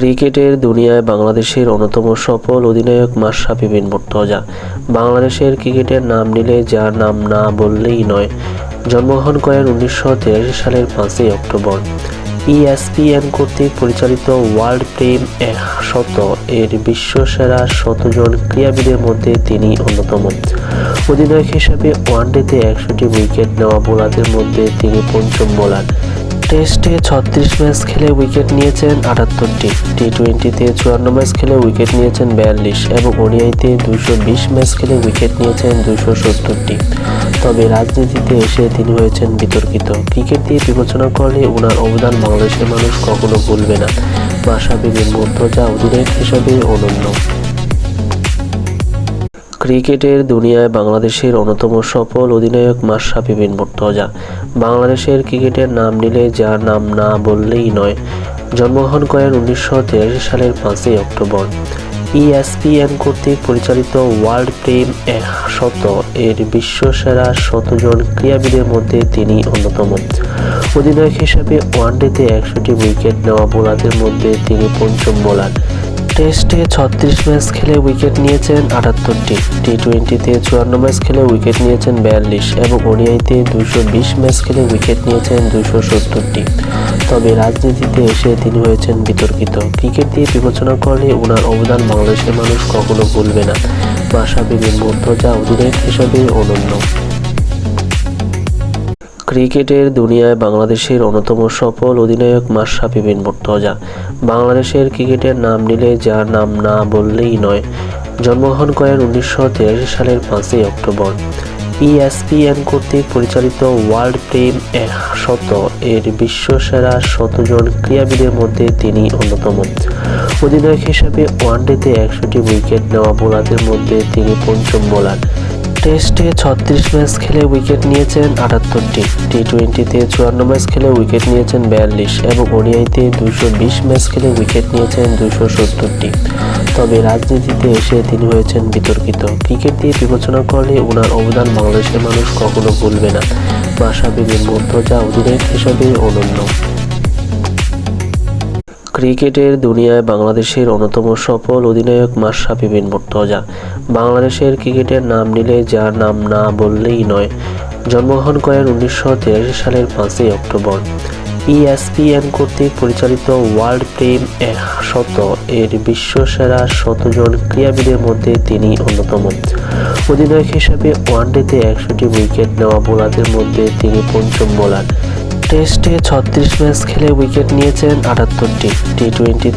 ক্রিকেটের দুনিয়ায় বাংলাদেশের অন্যতম সফল অধিনায়ক মাশরাফি বিন মুর্তজা। বাংলাদেশের ক্রিকেটের নাম নিলে যার নাম না বললেই নয়। জন্মগ্রহণ করেন উনিশশো তিরাশি সালের পাঁচই অক্টোবর। E ইএসপিএন কর্তৃক পরিচালিত ওয়ার্ল্ড প্রেম শত এর বিশ্বসেরা শতজন ক্রীড়াবিদের মধ্যে তিনি অন্যতম। অধিনায়ক হিসেবে ওয়ানডেতে একশোটি উইকেট নেওয়া বোলারদের মধ্যে তিনি পঞ্চম বোলার। টেস্টে ছত্রিশ ম্যাচ খেলে উইকেট নিয়েছেন আটাত্তরটি। টি টোয়েন্টিতে চুয়ান্ন ম্যাচ খেলে উইকেট নিয়েছেন বিয়াল্লিশ এবং ওডিআইতে দুইশো বিশ ম্যাচ খেলে উইকেট নিয়েছেন দুশো সত্তরটি। তবে রাজনীতিতে এসে তিনি হয়েছেন বিতর্কিত। ক্রিকেট দিয়ে বিবেচনা করলে ওনার অবদান বাংলাদেশের মানুষ কখনো ভুলবে না। মাশরাফি বিন মুর্তজা অধিনায়ক হিসেবে অনন্য। ক্রিকেটের দুনিয়ায় বাংলাদেশের অন্যতম সফল অধিনায়ক মাশরাফি বিন মুর্তজা। বাংলাদেশের ক্রিকেটের নাম নিলে যার নাম না বললেই নয়। জন্মগ্রহণ করেন উনিশশো তিরাশি সালের পাঁচই অক্টোবর। E ইএসপিএন কর্তৃক পরিচালিত ওয়ার্ল্ড প্রেম এক শত এর বিশ্বসেরা শতজন ক্রীড়াবিদের মধ্যে তিনি অন্যতম। অধিনায়ক হিসেবে ওয়ানডেতে একশোটি উইকেট নেওয়া বোলারদের মধ্যে তিনি পঞ্চম বোলার। টেস্টে ছত্রিশ ম্যাচ খেলে উইকেট নিয়েছেন আটাত্তরটি। টি টোয়েন্টিতে চুয়ান্ন ম্যাচ খেলে উইকেট নিয়েছেন বিয়াল্লিশ এবং ওডিআইতে দুইশো বিশ ম্যাচ খেলে উইকেট নিয়েছেন দুইশো সত্তরটি। তবে রাজনীতিতে এসে তিনি হয়েছেন বিতর্কিত। ক্রিকেট দিয়ে বিবেচনা করলে ওনার অবদান বাংলাদেশের মানুষ কখনো ভুলবে না। মাশরাফি বিন মুর্তজা অধিনায়ক হিসেবে অনন্য। ক্রিকেটের দুনিয়ায় বাংলাদেশের অন্যতম সফল অধিনায়ক মাশরাফি বিন মুর্তজা। বাংলাদেশের ক্রিকেটের নাম নিলে যার নাম না বললেই নয়। জন্মগ্রহণ করেন উনিশশো তিরাশি সালের পাঁচই অক্টোবর। E ইএসপিএন কর্তৃক পরিচালিত ওয়ার্ল্ড প্রেম শত এর বিশ্বসেরা শতজন ক্রীড়াবিদের মধ্যে তিনি অন্যতম। অধিনায়ক হিসেবে ওয়ানডেতে একশোটি উইকেট নেওয়া বোলারদের মধ্যে তিনি পঞ্চম বোলার। টেস্টে ছত্রিশ ম্যাচ খেলে উইকেট নিয়েছেন আটাত্তরটি। টি টোয়েন্টিতে চুয়ান্ন ম্যাচ খেলে উইকেট নিয়েছেন বিয়াল্লিশ এবং ওডিআইতে দুইশো বিশ ম্যাচ খেলে উইকেট নিয়েছেন দুইশো সত্তরটি। তবে রাজনীতিতে এসে তিনি হয়েছেন বিতর্কিত। ক্রিকেট দিয়ে বিবেচনা করলে ওনার অবদান বাংলাদেশের মানুষ কখনো ভুলবে না। মাশরাফি বিন মুর্তজা অধিনায়ক হিসেবে অনন্য। ক্রিকেটের দুনিয়ায় বাংলাদেশের অন্যতম সফল অধিনায়ক মাশরাফি বিন মুর্তজা। বাংলাদেশের ক্রিকেটের নাম নিলে যার নাম না বললেই নয়। জন্মগ্রহণ করেন উনিশশো তিরাশি সালের পাঁচই অক্টোবর। E ইএসপিএন কর্তৃক পরিচালিত ওয়ার্ল্ড প্রেম শত এর বিশ্বসেরা শতজন ক্রীড়াবিদের মধ্যে তিনি অন্যতম। অধিনায়ক হিসেবে ওয়ানডেতে একশোটি উইকেট নেওয়া বোলারদের মধ্যে তিনি পঞ্চম বোলার। টেস্টে ছত্রিশ ম্যাচ খেলে উইকেট নিয়েছেন আটাত্তরটি। টি টোয়েন্টিতে